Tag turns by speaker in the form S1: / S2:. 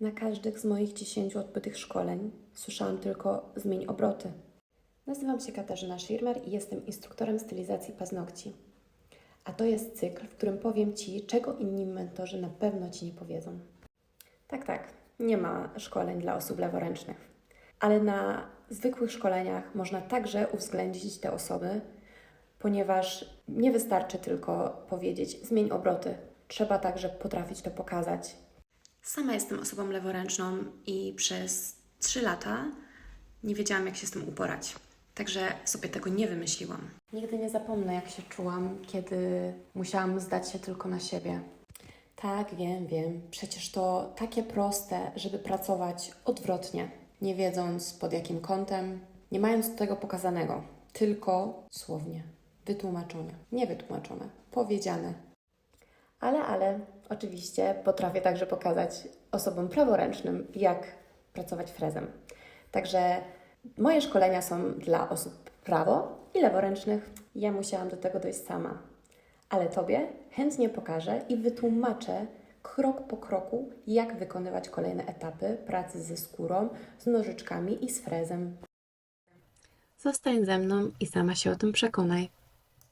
S1: Na każdych z moich 10 odbytych szkoleń słyszałam tylko zmień obroty. Nazywam się Katarzyna Schirmer i jestem instruktorem stylizacji paznokci. A to jest cykl, w którym powiem Ci, czego inni mentorzy na pewno Ci nie powiedzą. Tak, tak, nie ma szkoleń dla osób leworęcznych, ale na zwykłych szkoleniach można także uwzględnić te osoby, ponieważ nie wystarczy tylko powiedzieć zmień obroty, trzeba także potrafić to pokazać. Sama jestem osobą leworęczną i przez 3 lata nie wiedziałam, jak się z tym uporać. Także sobie tego nie wymyśliłam. Nigdy nie zapomnę, jak się czułam, kiedy musiałam zdać się tylko na siebie. Tak, wiem, wiem. Przecież to takie proste, żeby pracować odwrotnie, nie wiedząc pod jakim kątem, nie mając tego pokazanego, tylko słownie, wytłumaczone, nie wytłumaczone, powiedziane. Ale, ale, oczywiście potrafię także pokazać osobom praworęcznym, jak pracować frezem. Także moje szkolenia są dla osób prawo i leworęcznych. Ja musiałam do tego dojść sama. Ale Tobie chętnie pokażę i wytłumaczę krok po kroku, jak wykonywać kolejne etapy pracy ze skórą, z nożyczkami i z frezem. Zostań ze mną i sama się o tym przekonaj.